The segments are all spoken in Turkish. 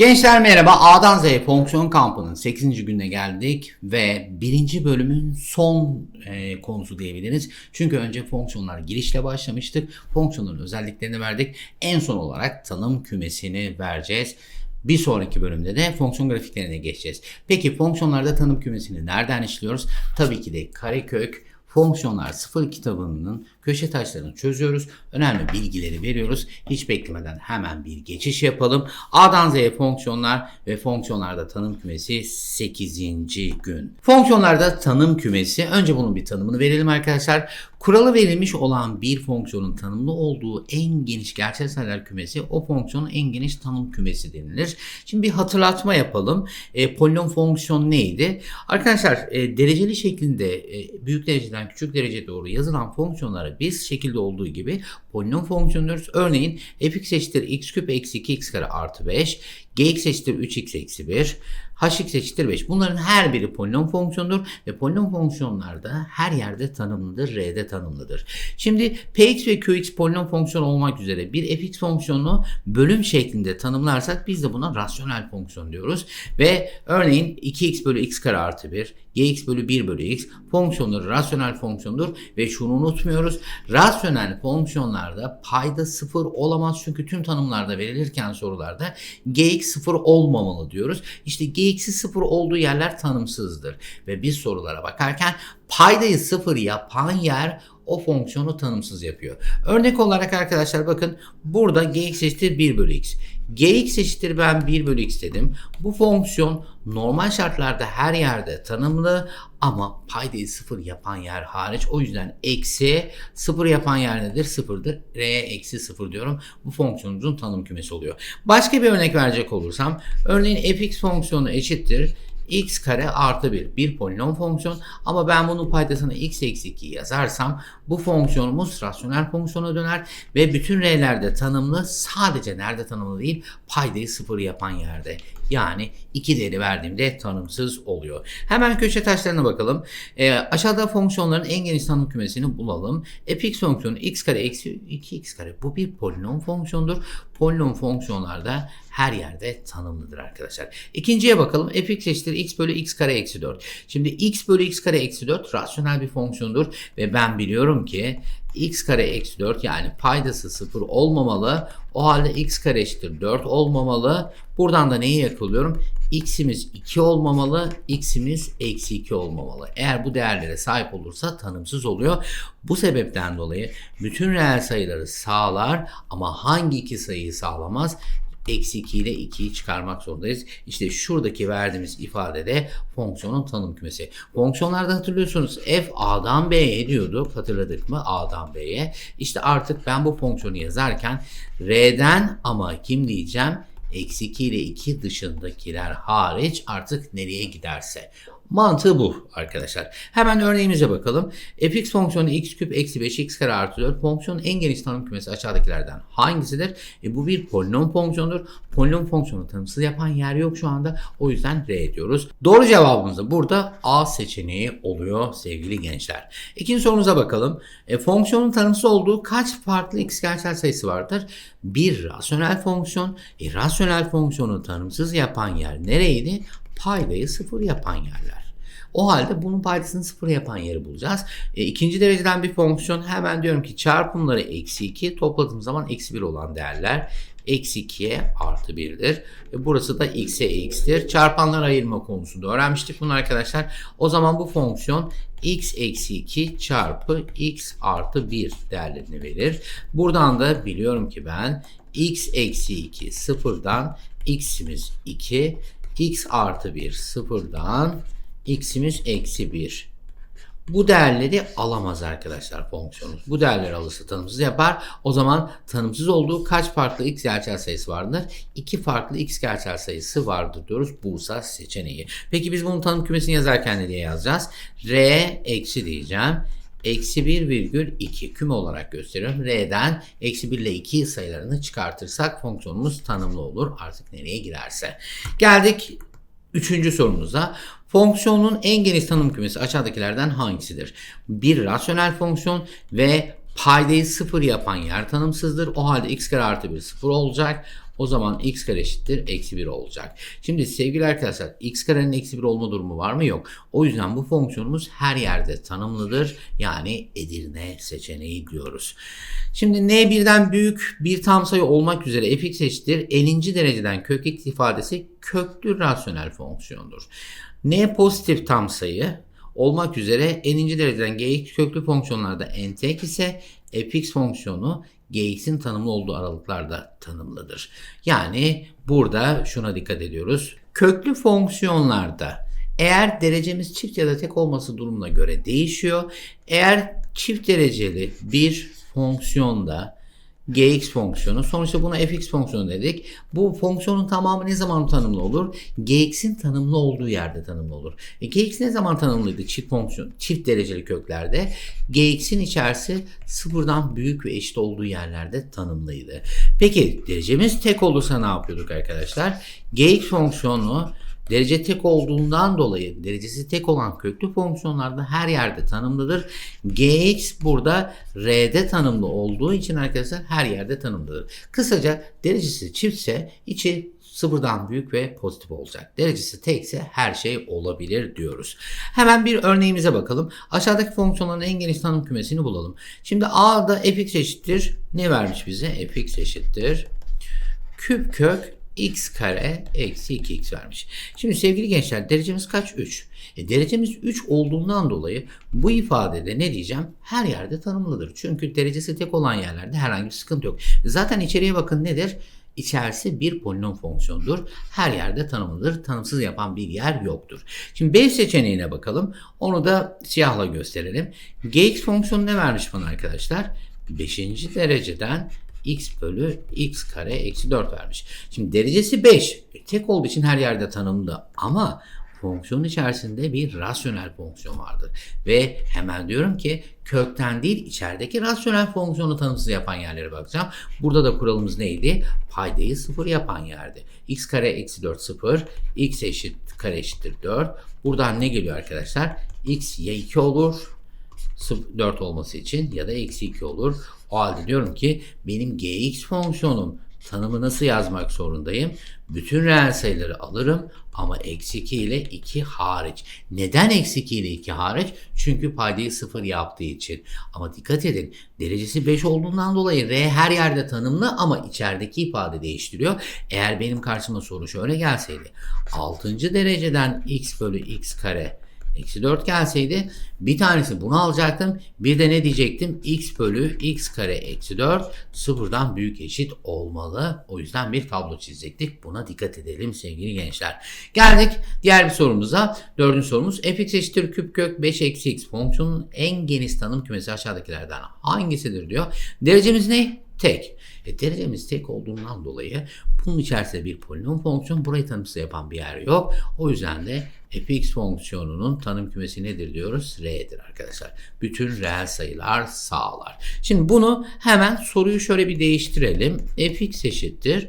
Gençler merhaba. A'dan Z'ye fonksiyon kampının 8. gününe geldik ve birinci bölümün son e, konusu diyebiliriz. Çünkü önce fonksiyonlar girişle başlamıştık. Fonksiyonların özelliklerini verdik. En son olarak tanım kümesini vereceğiz. Bir sonraki bölümde de fonksiyon grafiklerine geçeceğiz. Peki fonksiyonlarda tanım kümesini nereden işliyoruz? Tabii ki de karekök, fonksiyonlar sıfır kitabının köşe taşlarını çözüyoruz. Önemli bilgileri veriyoruz. Hiç beklemeden hemen bir geçiş yapalım. A'dan Z'ye fonksiyonlar ve fonksiyonlarda tanım kümesi 8. gün. Fonksiyonlarda tanım kümesi önce bunun bir tanımını verelim arkadaşlar. Kuralı verilmiş olan bir fonksiyonun tanımlı olduğu en geniş gerçel sayılar kümesi o fonksiyonun en geniş tanım kümesi denilir. Şimdi bir hatırlatma yapalım. E, polinom fonksiyon neydi? Arkadaşlar e, dereceli şeklinde e, büyük dereceden küçük derece doğru yazılan fonksiyonlara biz şekilde olduğu gibi polinom fonksiyon diyoruz. Örneğin fx eşittir x küp eksi 2x kare artı 5, gx eşittir 3x eksi 1, hx eşittir 5. Bunların her biri polinom fonksiyonudur ve polinom fonksiyonlarda her yerde tanımlıdır, R'de tanımlıdır. Şimdi px ve qx polinom fonksiyon olmak üzere bir fx fonksiyonunu bölüm şeklinde tanımlarsak biz de buna rasyonel fonksiyon diyoruz. Ve örneğin 2x bölü x kare artı 1, gx bölü 1 bölü x fonksiyonları rasyonel fonksiyondur ve şunu unutmuyoruz. Rasyonel fonksiyonlarda payda sıfır olamaz çünkü tüm tanımlarda verilirken sorularda gx sıfır olmamalı diyoruz. İşte gx'i sıfır olduğu yerler tanımsızdır ve biz sorulara bakarken paydayı sıfır yapan yer o fonksiyonu tanımsız yapıyor. Örnek olarak arkadaşlar bakın burada gx eşittir 1 bölü x. gx eşittir ben 1 bölü x dedim. Bu fonksiyon normal şartlarda her yerde tanımlı ama paydayı sıfır yapan yer hariç. O yüzden eksi sıfır yapan yer nedir? Sıfırdır. R eksi sıfır diyorum. Bu fonksiyonumuzun tanım kümesi oluyor. Başka bir örnek verecek olursam örneğin fx fonksiyonu eşittir x kare artı 1 bir polinom fonksiyon ama ben bunun paydasına x eksi 2 yazarsam bu fonksiyonumuz rasyonel fonksiyona döner ve bütün r'lerde tanımlı sadece nerede tanımlı değil paydayı sıfır yapan yerde. Yani iki değeri verdiğimde tanımsız oluyor. Hemen köşe taşlarına bakalım. E, aşağıda fonksiyonların en geniş tanım kümesini bulalım. fx fonksiyonu x kare eksi 2x kare. Bu bir polinom fonksiyondur. Polinom fonksiyonlarda her yerde tanımlıdır arkadaşlar. İkinciye bakalım. fx eşittir x bölü x kare eksi 4. Şimdi x bölü x kare eksi 4 rasyonel bir fonksiyondur ve ben biliyorum ki x kare eksi 4 yani paydası 0 olmamalı. O halde x kare eşittir 4 olmamalı. Buradan da neyi yakalıyorum? X'imiz 2 olmamalı, x'imiz eksi 2 olmamalı. Eğer bu değerlere sahip olursa tanımsız oluyor. Bu sebepten dolayı bütün reel sayıları sağlar ama hangi iki sayıyı sağlamaz? eksi 2 ile 2'yi çıkarmak zorundayız. İşte şuradaki verdiğimiz ifadede fonksiyonun tanım kümesi. Fonksiyonlarda hatırlıyorsunuz f a'dan b'ye diyorduk. Hatırladık mı? a'dan b'ye. İşte artık ben bu fonksiyonu yazarken r'den ama kim diyeceğim? Eksi 2 ile 2 dışındakiler hariç artık nereye giderse. Mantığı bu arkadaşlar. Hemen örneğimize bakalım. fx fonksiyonu x küp eksi 5 x kare artı 4 fonksiyonun en geniş tanım kümesi aşağıdakilerden hangisidir? E, bu bir polinom fonksiyonudur. Polinom fonksiyonu tanımsız yapan yer yok şu anda. O yüzden R diyoruz. Doğru cevabımız da burada A seçeneği oluyor sevgili gençler. İkinci sorumuza bakalım. E, fonksiyonun tanımsız olduğu kaç farklı x gerçel sayısı vardır? Bir rasyonel fonksiyon. E, rasyonel fonksiyonu tanımsız yapan yer nereydi? Paydayı sıfır yapan yerler. O halde bunun paydasını sıfır yapan yeri bulacağız. E, ikinci dereceden bir fonksiyon hemen diyorum ki çarpımları eksi 2 topladığım zaman eksi 1 olan değerler eksi 2'ye artı 1'dir. E, burası da x'e x'tir. Çarpanlar ayırma konusunda öğrenmiştik bunu arkadaşlar. O zaman bu fonksiyon x eksi 2 çarpı x artı 1 değerlerini verir. Buradan da biliyorum ki ben x eksi 2 sıfırdan x'imiz 2 x artı 1 sıfırdan x'imiz eksi 1. Bu değerleri alamaz arkadaşlar fonksiyonumuz. Bu değerleri alırsa tanımsız yapar. O zaman tanımsız olduğu kaç farklı x gerçel sayısı vardır? İki farklı x gerçel sayısı vardır diyoruz. Bursa seçeneği. Peki biz bunun tanım kümesini yazarken ne diye yazacağız? R eksi diyeceğim eksi 1 virgül 2 küme olarak gösteriyorum. R'den eksi 1 ile 2 sayılarını çıkartırsak fonksiyonumuz tanımlı olur. Artık nereye girerse. Geldik Üçüncü sorumuza fonksiyonun en geniş tanım kümesi aşağıdakilerden hangisidir? Bir rasyonel fonksiyon ve paydayı sıfır yapan yer tanımsızdır. O halde x kare artı 1 sıfır olacak. O zaman x kare eşittir eksi 1 olacak. Şimdi sevgili arkadaşlar x karenin eksi 1 olma durumu var mı? Yok. O yüzden bu fonksiyonumuz her yerde tanımlıdır. Yani Edirne seçeneği diyoruz. Şimdi n birden büyük bir tam sayı olmak üzere fx eşittir 50. dereceden kök x ifadesi köklü rasyonel fonksiyondur. N pozitif tam sayı olmak üzere n'inci dereceden gx köklü fonksiyonlarda n tek ise fx fonksiyonu gx'in tanımlı olduğu aralıklarda tanımlıdır. Yani burada şuna dikkat ediyoruz. Köklü fonksiyonlarda eğer derecemiz çift ya da tek olması durumuna göre değişiyor. Eğer çift dereceli bir fonksiyonda gx fonksiyonu. Sonuçta buna fx fonksiyonu dedik. Bu fonksiyonun tamamı ne zaman tanımlı olur? gx'in tanımlı olduğu yerde tanımlı olur. E, gx ne zaman tanımlıydı çift fonksiyon, çift dereceli köklerde? gx'in içerisi sıfırdan büyük ve eşit olduğu yerlerde tanımlıydı. Peki derecemiz tek olursa ne yapıyorduk arkadaşlar? gx fonksiyonu Derece tek olduğundan dolayı derecesi tek olan köklü fonksiyonlarda her yerde tanımlıdır. Gx burada R'de tanımlı olduğu için arkadaşlar her yerde tanımlıdır. Kısaca derecesi çiftse içi sıfırdan büyük ve pozitif olacak. Derecesi tekse her şey olabilir diyoruz. Hemen bir örneğimize bakalım. Aşağıdaki fonksiyonların en geniş tanım kümesini bulalım. Şimdi A'da fx eşittir. Ne vermiş bize? fx eşittir. Küp kök x kare eksi 2x vermiş. Şimdi sevgili gençler derecemiz kaç? 3. E, derecemiz 3 olduğundan dolayı bu ifadede ne diyeceğim? Her yerde tanımlıdır. Çünkü derecesi tek olan yerlerde herhangi bir sıkıntı yok. Zaten içeriye bakın nedir? İçerisi bir polinom fonksiyondur. Her yerde tanımlıdır. Tanımsız yapan bir yer yoktur. Şimdi B seçeneğine bakalım. Onu da siyahla gösterelim. Gx fonksiyonu ne vermiş bana arkadaşlar? 5. dereceden x bölü x kare eksi 4 vermiş. Şimdi derecesi 5. Tek olduğu için her yerde tanımlı ama fonksiyon içerisinde bir rasyonel fonksiyon vardır. Ve hemen diyorum ki kökten değil içerideki rasyonel fonksiyonu tanımsız yapan yerlere bakacağım. Burada da kuralımız neydi? Paydayı sıfır yapan yerdi. x kare eksi 4 sıfır, x eşit kare eşittir 4. Buradan ne geliyor arkadaşlar? x ya 2 olur 4 olması için ya da eksi 2 olur. O halde diyorum ki benim gx fonksiyonum tanımı nasıl yazmak zorundayım? Bütün reel sayıları alırım ama eksi 2 ile 2 hariç. Neden eksi 2 ile 2 hariç? Çünkü paydayı 0 yaptığı için. Ama dikkat edin derecesi 5 olduğundan dolayı r her yerde tanımlı ama içerideki ifade değiştiriyor. Eğer benim karşıma soru şöyle gelseydi. 6. dereceden x bölü x kare Eksi 4 gelseydi bir tanesi bunu alacaktım. Bir de ne diyecektim? x bölü x kare eksi 4 sıfırdan büyük eşit olmalı. O yüzden bir tablo çizecektik. Buna dikkat edelim sevgili gençler. Geldik diğer bir sorumuza. Dördüncü sorumuz fx eşittir küp kök 5 eksi x fonksiyonun en geniş tanım kümesi aşağıdakilerden hangisidir diyor. Derecemiz ne? tek. E, derecemiz tek olduğundan dolayı bunun içerisinde bir polinom fonksiyon burayı tanımsız yapan bir yer yok. O yüzden de fx fonksiyonunun tanım kümesi nedir diyoruz? R'dir arkadaşlar. Bütün reel sayılar sağlar. Şimdi bunu hemen soruyu şöyle bir değiştirelim. fx eşittir.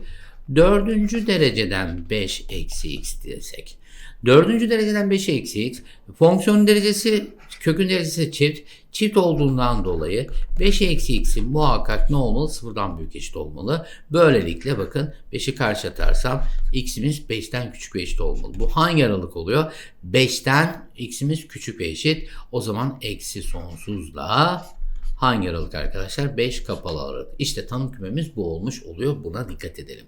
Dördüncü dereceden 5 eksi x desek. Dördüncü dereceden 5 eksi x. Fonksiyonun derecesi kökün derecesi çift. Çift olduğundan dolayı 5 eksi x'in muhakkak ne olmalı? Sıfırdan büyük eşit olmalı. Böylelikle bakın 5'i karşı atarsam x'imiz 5'ten küçük ve eşit olmalı. Bu hangi aralık oluyor? 5'ten x'imiz küçük ve eşit. O zaman eksi sonsuzla Hangi aralık arkadaşlar? 5 kapalı aralık. İşte tanım kümemiz bu olmuş oluyor. Buna dikkat edelim.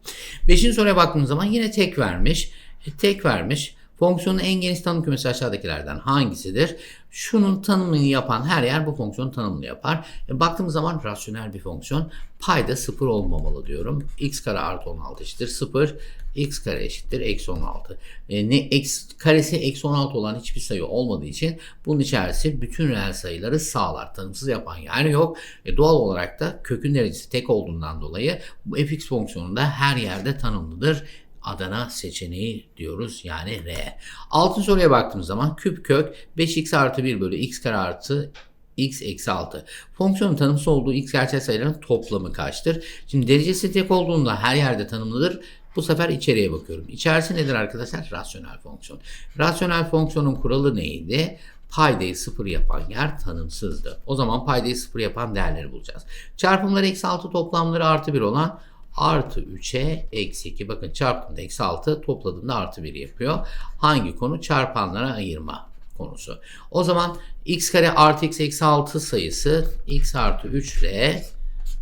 5. soruya baktığımız zaman yine tek vermiş. E, tek vermiş. Fonksiyonun en geniş tanım kümesi aşağıdakilerden hangisidir? Şunun tanımını yapan her yer bu fonksiyonun tanımını yapar. E, baktığımız zaman rasyonel bir fonksiyon. Payda 0 olmamalı diyorum. x kare artı 16 eşittir 0. x kare eşittir eksi 16. E, ne x karesi eksi 16 olan hiçbir sayı olmadığı için bunun içerisi bütün reel sayıları sağlar. Tanımsız yapan yer yok. E, doğal olarak da kökün derecesi tek olduğundan dolayı bu fx fonksiyonu da her yerde tanımlıdır. Adana seçeneği diyoruz yani R. Altın soruya baktığımız zaman küp kök 5x artı 1 bölü x kare artı x eksi 6. Fonksiyonun tanımsız olduğu x gerçel sayıların toplamı kaçtır? Şimdi derecesi tek olduğunda her yerde tanımlıdır. Bu sefer içeriye bakıyorum. İçerisi nedir arkadaşlar? Rasyonel fonksiyon. Rasyonel fonksiyonun kuralı neydi? paydayı sıfır yapan yer tanımsızdı. O zaman paydayı sıfır yapan değerleri bulacağız. Çarpımları eksi 6 toplamları artı 1 olan artı 3'e eksi 2. Bakın çarptığımda eksi 6 topladığımda artı 1 yapıyor. Hangi konu? Çarpanlara ayırma konusu. O zaman x kare artı x eksi 6 sayısı x artı 3 ile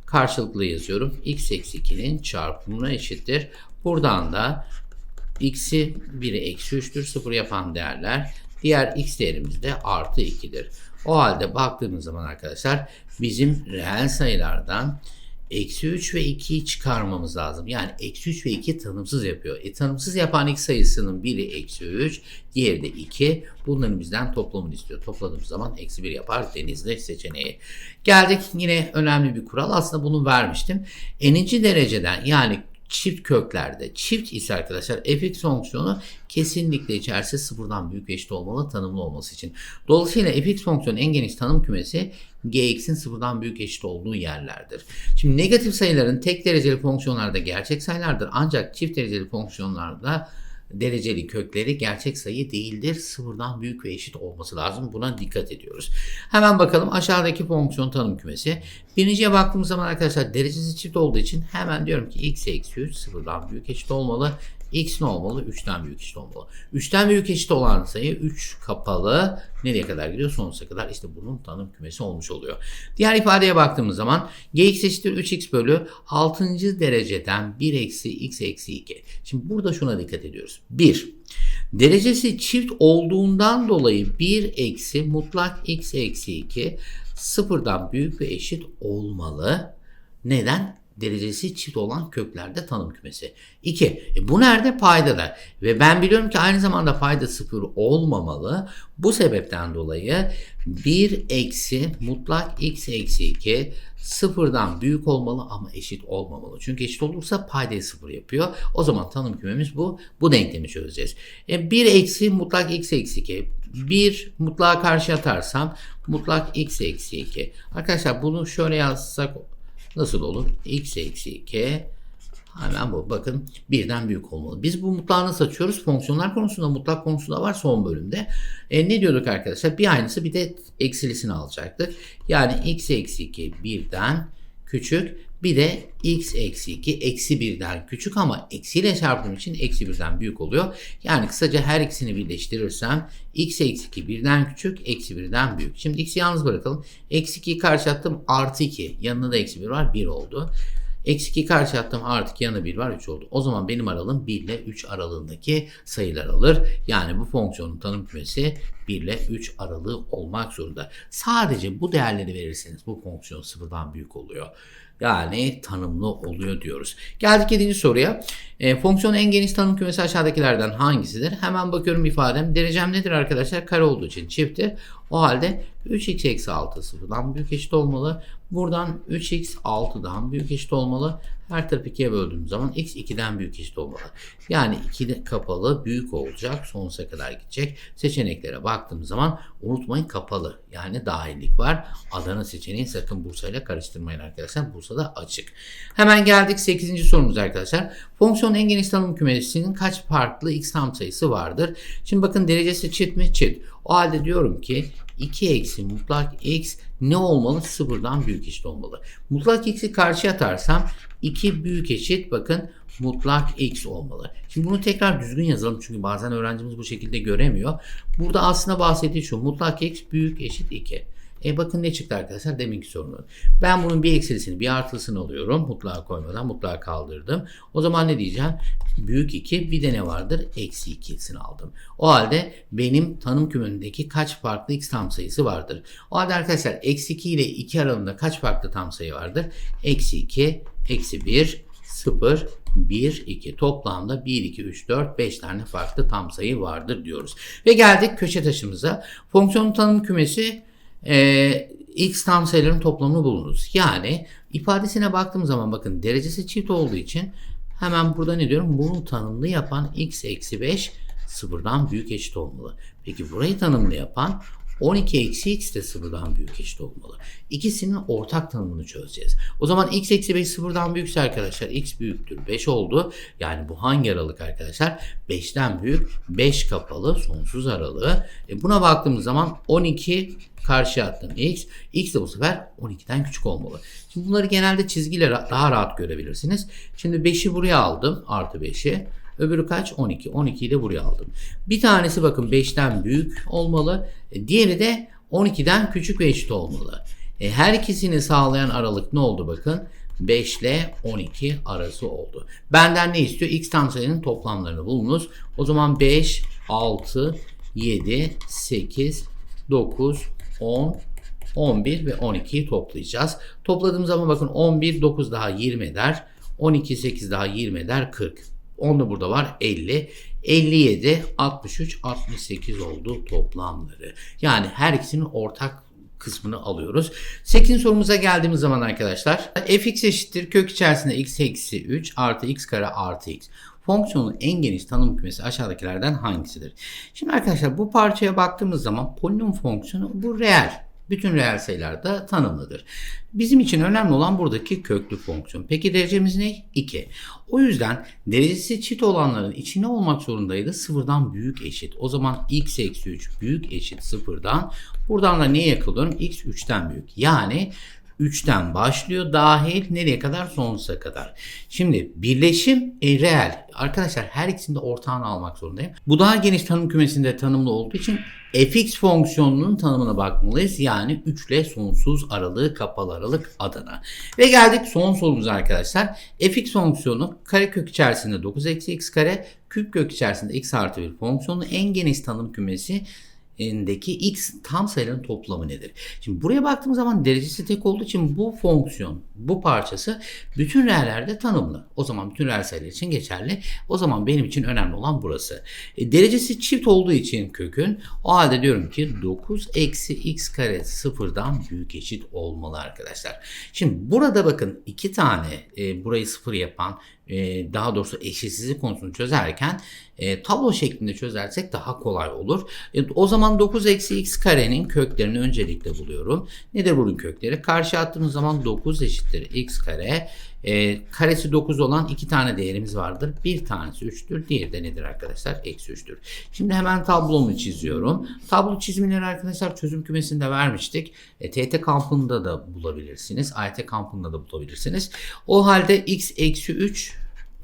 karşılıklı yazıyorum. x eksi 2'nin çarpımına eşittir. Buradan da x'i 1'i eksi 3'tür. 0 yapan değerler. Diğer x değerimiz de artı 2'dir. O halde baktığımız zaman arkadaşlar bizim reel sayılardan eksi 3 ve 2'yi çıkarmamız lazım. Yani eksi 3 ve 2 tanımsız yapıyor. E, tanımsız yapan x sayısının biri eksi 3, diğeri de 2. Bunların bizden toplamını istiyor. Topladığımız zaman eksi 1 yapar denizli seçeneği. Geldik yine önemli bir kural. Aslında bunu vermiştim. N'inci dereceden yani çift köklerde çift ise arkadaşlar fx fonksiyonu kesinlikle içerisi sıfırdan büyük eşit olmalı tanımlı olması için. Dolayısıyla fx fonksiyonu en geniş tanım kümesi gx'in sıfırdan büyük eşit olduğu yerlerdir. Şimdi negatif sayıların tek dereceli fonksiyonlarda gerçek sayılardır ancak çift dereceli fonksiyonlarda dereceli kökleri gerçek sayı değildir. Sıfırdan büyük ve eşit olması lazım. Buna dikkat ediyoruz. Hemen bakalım aşağıdaki fonksiyon tanım kümesi. Birinciye baktığımız zaman arkadaşlar derecesi çift olduğu için hemen diyorum ki x eksi 3 sıfırdan büyük eşit olmalı. X ne olmalı? 3'ten büyük eşit olmalı. 3'ten büyük eşit olan sayı 3 kapalı nereye kadar gidiyor? Sonsuza kadar işte bunun tanım kümesi olmuş oluyor. Diğer ifadeye baktığımız zaman gx eşittir 3x bölü 6. dereceden 1 eksi x eksi 2. Şimdi burada şuna dikkat ediyoruz. 1. Derecesi çift olduğundan dolayı 1 eksi mutlak x eksi 2 sıfırdan büyük ve eşit olmalı. Neden? Derecesi çift olan köklerde tanım kümesi. 2. E bu nerede? Paydada. Ve ben biliyorum ki aynı zamanda payda sıfır olmamalı. Bu sebepten dolayı 1 eksi mutlak x eksi 2 sıfırdan büyük olmalı ama eşit olmamalı. Çünkü eşit olursa paydayı sıfır yapıyor. O zaman tanım kümemiz bu. Bu denklemi çözeceğiz. E 1 eksi mutlak x eksi 2 1 mutlağa karşı atarsam mutlak x eksi 2. Arkadaşlar bunu şöyle yazsak Nasıl olur? x eksi 2 hemen bu. Bakın birden büyük olmalı. Biz bu mutlağı nasıl açıyoruz? Fonksiyonlar konusunda mutlak konusunda var son bölümde. E, ne diyorduk arkadaşlar? Bir aynısı bir de eksilisini alacaktık. Yani x eksi 2 birden küçük. Bir de x eksi 2 eksi 1'den küçük ama eksiyle çarptığım için eksi 1'den büyük oluyor. Yani kısaca her ikisini birleştirirsem x eksi 2 birden küçük eksi 1'den büyük. Şimdi x'i yalnız bırakalım. Eksi 2'yi karşı attım artı 2. Yanında da eksi 1 var 1 oldu. Eksi 2 karşı attım artı 2 yanı 1 var 3 oldu. O zaman benim aralığım 1 ile 3 aralığındaki sayılar alır. Yani bu fonksiyonun tanım kümesi 1 ile 3 aralığı olmak zorunda. Sadece bu değerleri verirseniz bu fonksiyon sıfırdan büyük oluyor. Yani tanımlı oluyor diyoruz. Geldik 7. soruya. E, fonksiyonun en geniş tanım kümesi aşağıdakilerden hangisidir? Hemen bakıyorum ifadem. Derecem nedir arkadaşlar? Kare olduğu için çifttir. O halde 3x eksi 6 sıfırdan büyük eşit olmalı. Buradan 3x 6'dan büyük eşit olmalı. Her tarafı 2'ye böldüğüm zaman x 2'den büyük eşit olmalı. Yani 2 kapalı büyük olacak. Sonsuza kadar gidecek. Seçeneklere baktığım zaman unutmayın kapalı. Yani dahillik var. Adana seçeneği sakın Bursa ile karıştırmayın arkadaşlar. Bursa'da açık. Hemen geldik 8. sorumuz arkadaşlar. Fonksiyonun en geniş tanım kümesinin kaç farklı x tam sayısı vardır? Şimdi bakın derecesi çift mi? Çift. O halde diyorum ki 2 eksi mutlak x ne olmalı? Sıfırdan büyük eşit olmalı. Mutlak x'i karşıya atarsam 2 büyük eşit bakın mutlak x olmalı. Şimdi bunu tekrar düzgün yazalım çünkü bazen öğrencimiz bu şekilde göremiyor. Burada aslında bahsettiği şu mutlak x büyük eşit 2. E bakın ne çıktı arkadaşlar deminki sorunun. Ben bunun bir eksilisini bir artılısını alıyorum. Mutlağa koymadan mutlağa kaldırdım. O zaman ne diyeceğim? Büyük 2 bir de ne vardır? Eksi 2'sini aldım. O halde benim tanım kümendeki kaç farklı x tam sayısı vardır? O halde arkadaşlar eksi 2 ile 2 aralığında kaç farklı tam sayı vardır? Eksi 2, eksi 1, 0, 1, 2 toplamda 1, 2, 3, 4, 5 tane farklı tam sayı vardır diyoruz. Ve geldik köşe taşımıza. Fonksiyonun tanım kümesi e, x tam sayıların toplamını bulunuz. Yani ifadesine baktığım zaman bakın derecesi çift olduğu için hemen burada ne diyorum? Bunu tanımlı yapan x eksi 5 sıfırdan büyük eşit olmalı. Peki burayı tanımlı yapan 12 eksi x de sıfırdan büyük eşit olmalı. İkisinin ortak tanımını çözeceğiz. O zaman x eksi 5 sıfırdan büyükse arkadaşlar x büyüktür 5 oldu. Yani bu hangi aralık arkadaşlar? 5'ten büyük 5 kapalı sonsuz aralığı. E buna baktığımız zaman 12 karşı attım x. x de bu sefer 12'den küçük olmalı. Şimdi bunları genelde çizgiyle daha rahat görebilirsiniz. Şimdi 5'i buraya aldım. Artı 5'i. Öbürü kaç? 12. 12'yi de buraya aldım. Bir tanesi bakın 5'ten büyük olmalı. E, Diğeri de 12'den küçük ve eşit olmalı. E, her ikisini sağlayan aralık ne oldu bakın? 5 ile 12 arası oldu. Benden ne istiyor? X tam sayının toplamlarını bulunuz. O zaman 5, 6, 7, 8, 9, 10, 11 ve 12'yi toplayacağız. Topladığım zaman bakın 11, 9 daha 20 eder. 12, 8 daha 20 eder 40. 10 da burada var 50. 57, 63, 68 oldu toplamları. Yani her ikisinin ortak kısmını alıyoruz. 8. sorumuza geldiğimiz zaman arkadaşlar fx eşittir kök içerisinde x eksi 3 artı x kare artı x. Fonksiyonun en geniş tanım kümesi aşağıdakilerden hangisidir? Şimdi arkadaşlar bu parçaya baktığımız zaman polinom fonksiyonu bu reel. Bütün reel sayılarda tanımlıdır. Bizim için önemli olan buradaki köklü fonksiyon. Peki derecemiz ne? 2. O yüzden derecesi çift olanların içine olmak zorundaydı. Sıfırdan büyük eşit. O zaman x eksi 3 büyük eşit sıfırdan. Buradan da neye yakılıyorum? x 3'ten büyük. Yani 3'ten başlıyor dahil nereye kadar sonsuza kadar. Şimdi birleşim e, reel. Arkadaşlar her ikisinde ortağını almak zorundayım. Bu daha geniş tanım kümesinde tanımlı olduğu için fx fonksiyonunun tanımına bakmalıyız. Yani 3 ile sonsuz aralığı kapalı aralık adına. Ve geldik son sorumuza arkadaşlar. fx fonksiyonu karekök içerisinde 9 eksi x kare küp kök içerisinde x artı 1 fonksiyonu en geniş tanım kümesi indeki x tam sayıların toplamı nedir? Şimdi buraya baktığımız zaman derecesi tek olduğu için bu fonksiyon, bu parçası bütün reellerde tanımlı. O zaman bütün reel sayılar için geçerli. O zaman benim için önemli olan burası. E, derecesi çift olduğu için kökün o halde diyorum ki 9 eksi x kare sıfırdan büyük eşit olmalı arkadaşlar. Şimdi burada bakın iki tane e, burayı sıfır yapan e, daha doğrusu eşitsizlik konusunu çözerken e, tablo şeklinde çözersek daha kolay olur. E, o zaman 9 eksi x karenin köklerini öncelikle buluyorum. Nedir bunun kökleri? Karşı attığımız zaman 9 eşittir x kare. E, karesi 9 olan iki tane değerimiz vardır. Bir tanesi 3'tür. Diğeri de nedir arkadaşlar? Eksi 3'tür. Şimdi hemen tablomu çiziyorum. Tablo çizimleri arkadaşlar çözüm kümesinde vermiştik. E, TT kampında da bulabilirsiniz. AYT kampında da bulabilirsiniz. O halde x eksi 3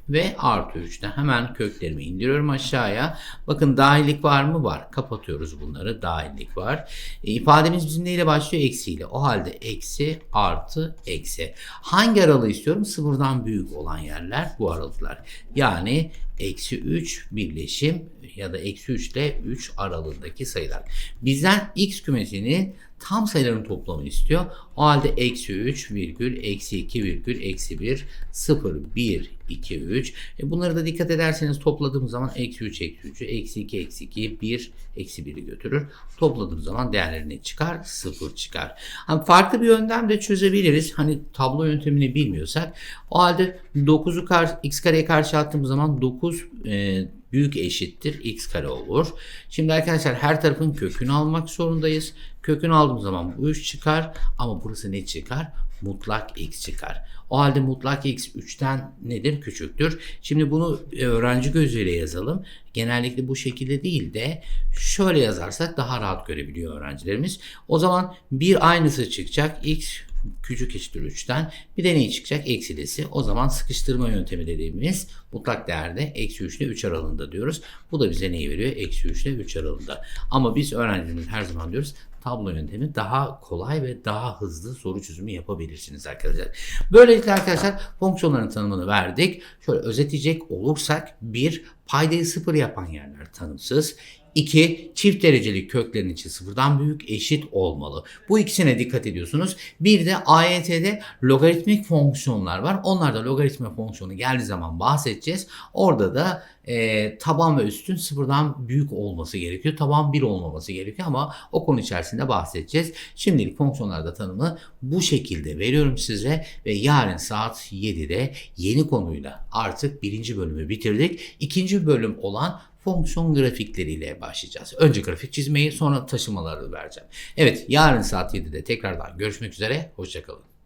ve artı 3'ten hemen köklerimi indiriyorum aşağıya. Bakın dahillik var mı? Var. Kapatıyoruz bunları. Dahillik var. E, ifademiz bizim neyle başlıyor? Eksiyle. O halde eksi artı eksi. Hangi aralığı istiyorum? Sıfırdan büyük olan yerler bu aralıklar. Yani eksi 3 birleşim ya da eksi 3 ile 3 aralığındaki sayılar. Bizden x kümesinin tam sayıların toplamını istiyor. O halde eksi 3 virgül eksi 2 virgül eksi 1 0 1 2 3 e bunları da dikkat ederseniz topladığım zaman eksi 3 eksi 3'ü eksi 2 eksi 2 1 eksi 1'i götürür. Topladığım zaman değerlerini çıkar 0 çıkar. Hani farklı bir yöntem de çözebiliriz. Hani tablo yöntemini bilmiyorsak. O halde 9'u kar, x kareye karşı attığımız zaman 9 e, büyük eşittir x kare olur. Şimdi arkadaşlar her tarafın kökünü almak zorundayız. Kökünü aldığım zaman bu 3 çıkar ama burası ne çıkar? Mutlak x çıkar. O halde mutlak x 3'ten nedir? Küçüktür. Şimdi bunu e, öğrenci gözüyle yazalım. Genellikle bu şekilde değil de şöyle yazarsak daha rahat görebiliyor öğrencilerimiz. O zaman bir aynısı çıkacak. x küçük eşittir 3'ten. Bir de ne çıkacak? Eksilisi. O zaman sıkıştırma yöntemi dediğimiz mutlak değerde eksi 3 ile 3 aralığında diyoruz. Bu da bize neyi veriyor? Eksi 3 ile 3 aralığında. Ama biz öğrencilerimiz her zaman diyoruz tablo yöntemi daha kolay ve daha hızlı soru çözümü yapabilirsiniz arkadaşlar. Böylelikle arkadaşlar fonksiyonların tanımını verdik. Şöyle özetleyecek olursak bir paydayı sıfır yapan yerler tanımsız. 2. Çift dereceli köklerin içi sıfırdan büyük eşit olmalı. Bu ikisine dikkat ediyorsunuz. Bir de AYT'de logaritmik fonksiyonlar var. Onlarda logaritma fonksiyonu geldiği zaman bahsedeceğiz. Orada da e, taban ve üstün sıfırdan büyük olması gerekiyor. Taban 1 olmaması gerekiyor ama o konu içerisinde bahsedeceğiz. Şimdilik fonksiyonlarda tanımı bu şekilde veriyorum size ve yarın saat 7'de yeni konuyla artık birinci bölümü bitirdik. İkinci bölüm olan fonksiyon grafikleriyle başlayacağız. Önce grafik çizmeyi sonra taşımaları vereceğim. Evet yarın saat 7'de tekrardan görüşmek üzere. Hoşçakalın.